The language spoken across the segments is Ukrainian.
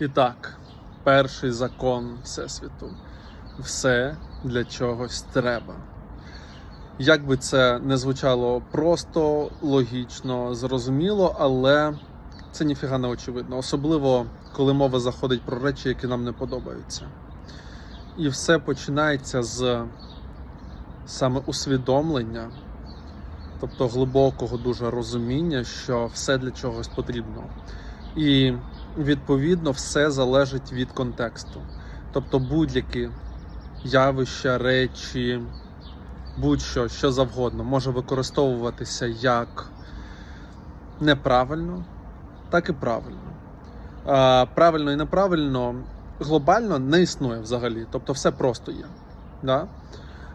І так, перший закон Всесвіту. Все для чогось треба. Як би це не звучало просто, логічно, зрозуміло, але це ніфіга не очевидно. Особливо, коли мова заходить про речі, які нам не подобаються. І все починається з саме усвідомлення, тобто глибокого дуже розуміння, що все для чогось потрібно. І відповідно все залежить від контексту. Тобто будь-які явища, речі, будь-що, що завгодно, може використовуватися як неправильно, так і правильно. А, правильно і неправильно глобально не існує взагалі. Тобто все просто є. Да?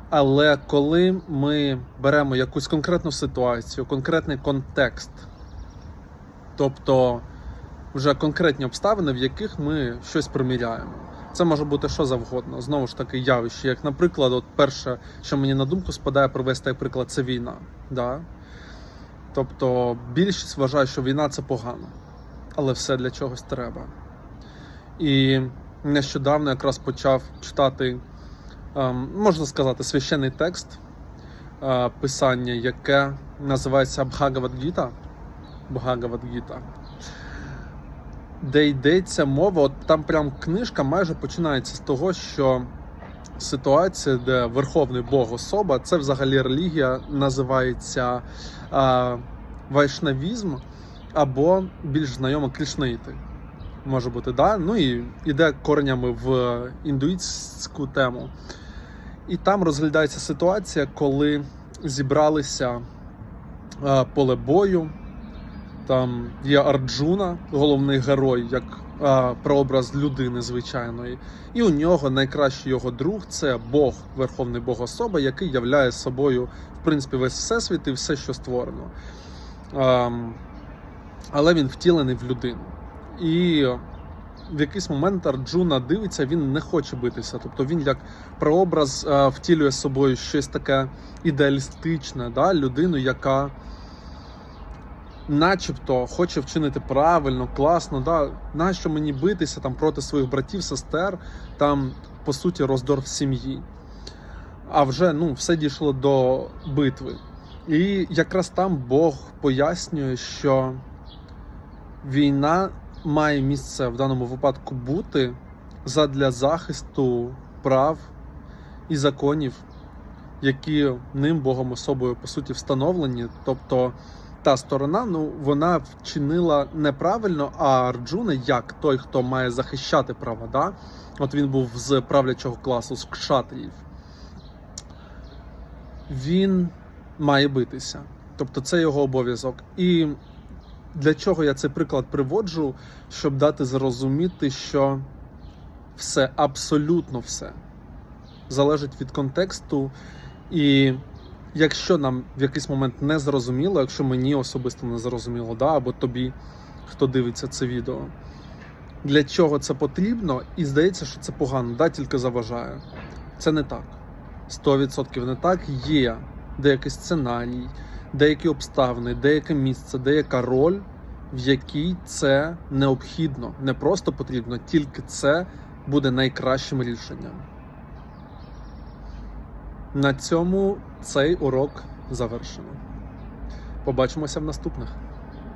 Але коли ми беремо якусь конкретну ситуацію, конкретний контекст, тобто вже конкретні обставини, в яких ми щось приміряємо. Це може бути що завгодно. Знову ж таки, явище. Як, наприклад, от перше, що мені на думку спадає привести як приклад, це війна. Да? Тобто більшість вважає, що війна це погано, але все для чогось треба. І нещодавно якраз почав читати, ем, можна сказати, священний текст е, писання, яке називається Бхагавадгіта. Бхагавадгіта де йдеться мова, от там прям книжка майже починається з того, що ситуація, де Верховний Бог особа, це взагалі релігія, називається а, вайшнавізм або більш знайомо кришнаїти. Може бути, да? Ну і йде коренями в індуїтську тему. І там розглядається ситуація, коли зібралися поле бою. Там є Арджуна, головний герой, як а, прообраз людини звичайної. І у нього найкращий його друг це Бог, Верховний Бог особа, який являє собою, в принципі, весь всесвіт і все, що створено. А, але він втілений в людину. І в якийсь момент Арджуна дивиться, він не хоче битися. Тобто він як прообраз а, втілює собою щось таке ідеалістичне, да? людину, яка начебто хоче вчинити правильно, класно, да? нащо мені битися там проти своїх братів, сестер, там по суті роздор в сім'ї. А вже ну, все дійшло до битви. І якраз там Бог пояснює, що війна має місце в даному випадку бути задля захисту прав і законів, які ним Богом особою по суті встановлені. Тобто та сторона, ну вона вчинила неправильно, а Арджуна, як той, хто має захищати права, да? от він був з правлячого класу, з кшатріїв, він має битися. Тобто це його обов'язок. І для чого я цей приклад приводжу, щоб дати зрозуміти, що все, абсолютно все залежить від контексту і якщо нам в якийсь момент не зрозуміло, якщо мені особисто не зрозуміло, да, або тобі, хто дивиться це відео, для чого це потрібно, і здається, що це погано, да, тільки заважає. Це не так. 100% не так. Є деякий сценарій, деякі обставини, деяке місце, деяка роль, в якій це необхідно, не просто потрібно, тільки це буде найкращим рішенням. На цьому цей урок завершено. Побачимося в наступних.